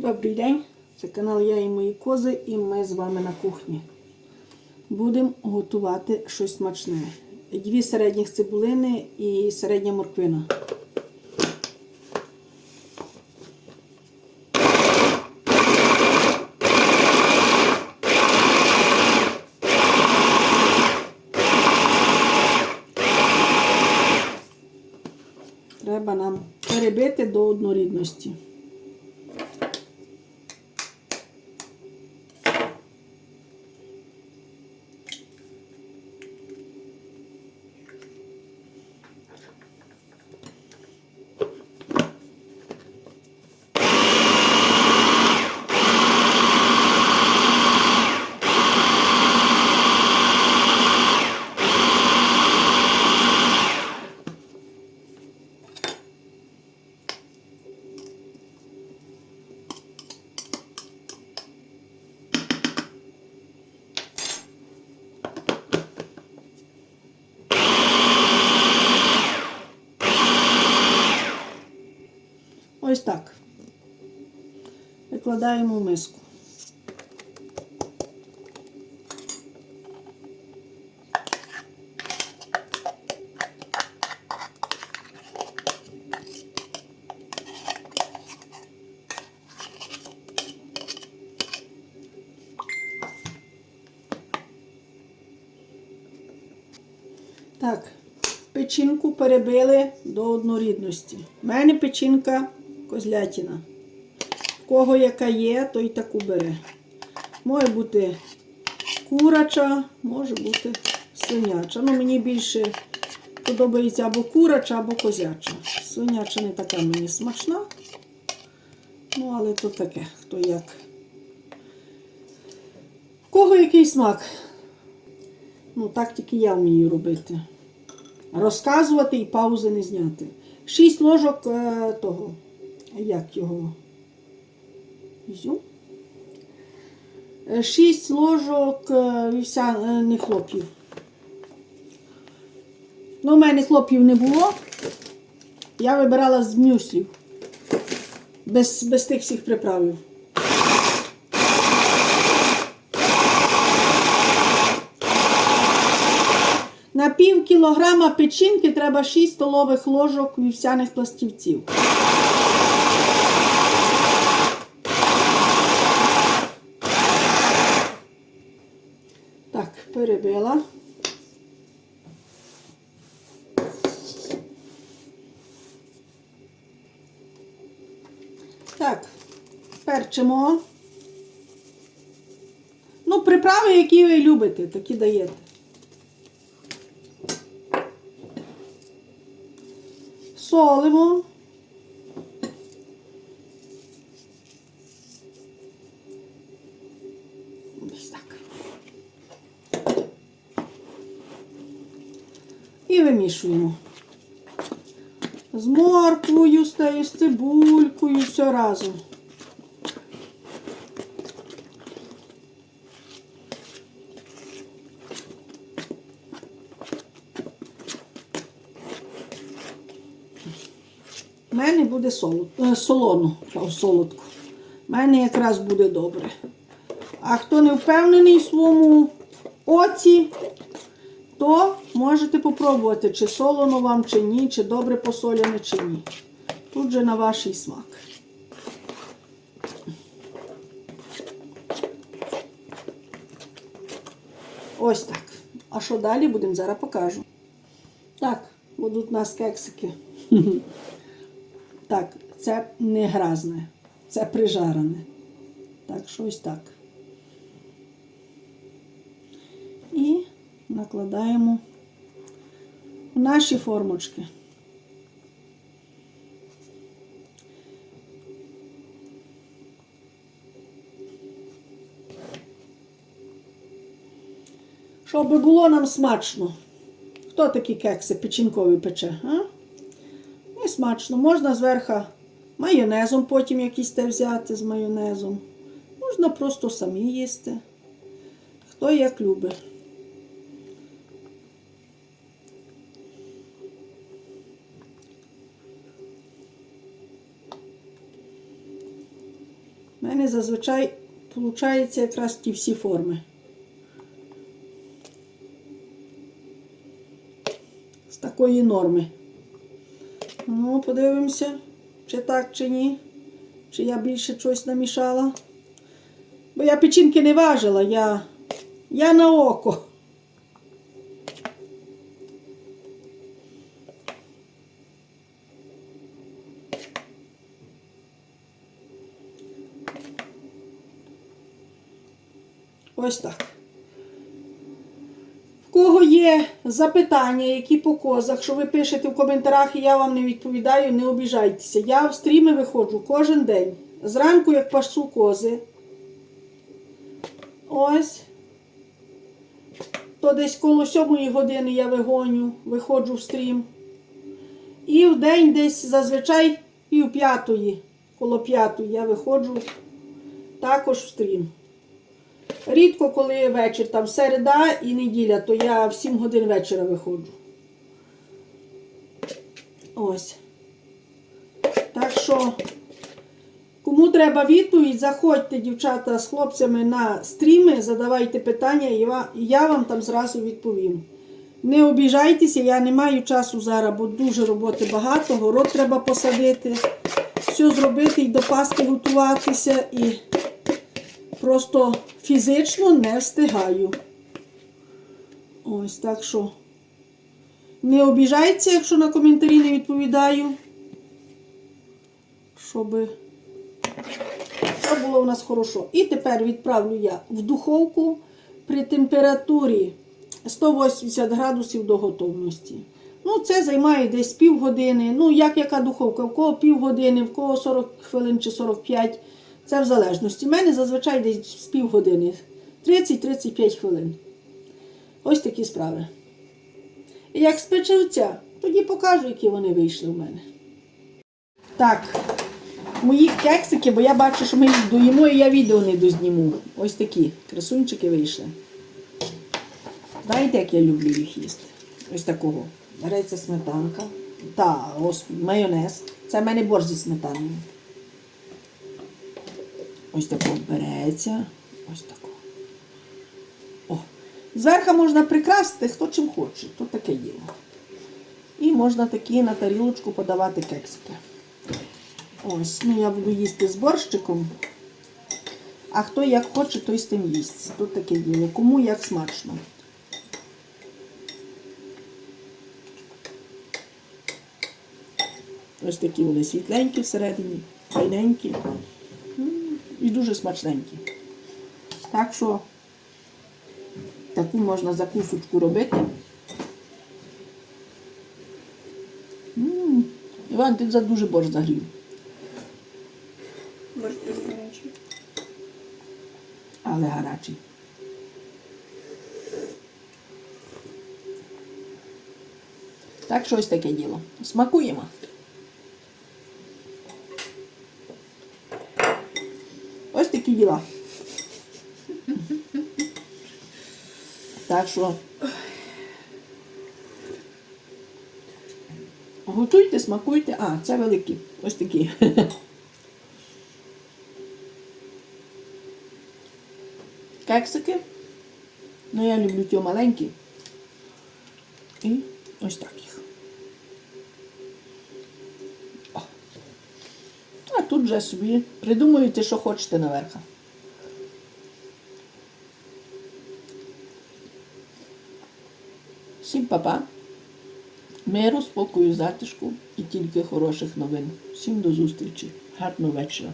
Добрий день, це канал Я і мої кози, і ми з вами на кухні. Будемо готувати щось смачне. Дві середніх цибулини і середня морквина. Треба нам перебити до однорідності. Ось так. Викладаємо в миску. Так, печінку перебили до однорідності. У мене печінка козлятина. В кого яка є, той таку бере. Може бути курача, може бути свиняча. Ну, мені більше подобається або курача, або козяча. Свиняча не така мені смачна. Ну, але то таке, хто як. В кого який смак? Ну, так тільки я вмію робити. Розказувати і паузи не зняти. Шість ложок е, того. Як його? Ізюм? Е, Шість ложок е, вівсяних хлоп'їв. Ну, у мене хлоп'їв не було. Я вибирала з мюслів. Без, без тих всіх приправів. На пів кілограма печінки треба 6 столових ложок вівсяних пластівців. Так, перебила. Так, перчимо. Ну, приправи, які ви любите, такі даєте. Солимо. І. З морквою, з з цибулькою, все разом. У мене буде солод, е, солоно, солодко. У мене якраз буде добре. А хто не впевнений в своєму оці, то можете попробувати, чи солоно вам, чи ні, чи добре посоляне, чи ні. Тут же на ваш смак. Ось так. А що далі будемо зараз покажу. Так, будуть у нас кексики. Так, це не гразне, це прижарене. Так, щось так. І накладаємо в наші формочки. Щоб було нам смачно. Хто такі кекси печінкові пече? А? І смачно. Можна зверху майонезом потім якийсь те взяти з майонезом. Можна просто самі їсти. Хто як любить. У мене зазвичай виходить якраз ті всі форми. З такої норми. Ну, подивимося, чи так, чи ні. Чи я більше щось намішала. Бо я печінки не важила, я, я на око. Ось так. В кого є запитання, які по козах, що ви пишете в коментарях, і я вам не відповідаю, не обіжайтеся. Я в стріми виходжу кожен день. Зранку, як пасу кози. Ось. То десь коло сьомої години я вигоню, виходжу в стрім. І в день десь зазвичай пів п'ятої, коло п'ятої я виходжу також в стрім. Рідко, коли вечір, там середа і неділя, то я в 7 годин вечора виходжу. Ось. Так що, кому треба відповідь, заходьте, дівчата, з хлопцями на стріми, задавайте питання, і я вам там зразу відповім. Не обіжайтеся, я не маю часу зараз, бо дуже роботи багато, город треба посадити, все зробити і до Пасхи готуватися. І просто фізично не встигаю. Ось так що. Не обіжайтеся, якщо на коментарі не відповідаю. Щоб все було у нас хорошо. І тепер відправлю я в духовку при температурі 180 градусів до готовності. Ну, це займає десь півгодини. Ну, як яка духовка, в кого півгодини, в кого 40 хвилин чи 45. Це в залежності. У мене зазвичай десь з півгодини. 30-35 хвилин. Ось такі справи. І як спечуться, тоді покажу, які вони вийшли в мене. Так, мої кексики, бо я бачу, що ми їх доїмо, і я відео не дозніму. Ось такі красунчики вийшли. Знаєте, як я люблю їх їсти? Ось такого. Береться сметанка. Та, ось майонез. Це в мене борщ зі сметаною. Ось такого береться. Ось такого. О. Зверху можна прикрасити, хто чим хоче. То таке діло. І можна такі на тарілочку подавати кексики. Ось, ну я буду їсти з борщиком. А хто як хоче, той з тим їсть. Тут таке діло. Кому як смачно. Ось такі вони світленькі всередині, файненькі. М, І дуже смачненькі. Так що таку можна закусочку робити. М, Іван, ти за дуже борщ загрів. Борщ дуже гарячий. але гарячий. Так що ось таке діло. Смакуємо. Ось такі діла. Так що готуйте, смакуйте. А, це великі. Ось такі. кексики. Ну, я люблю ті маленькі. І ось так їх. А тут вже собі придумуєте, що хочете наверха. Всім папа. Миру, спокою, затишку і тільки хороших новин. Всім до зустрічі. Гарного вечора.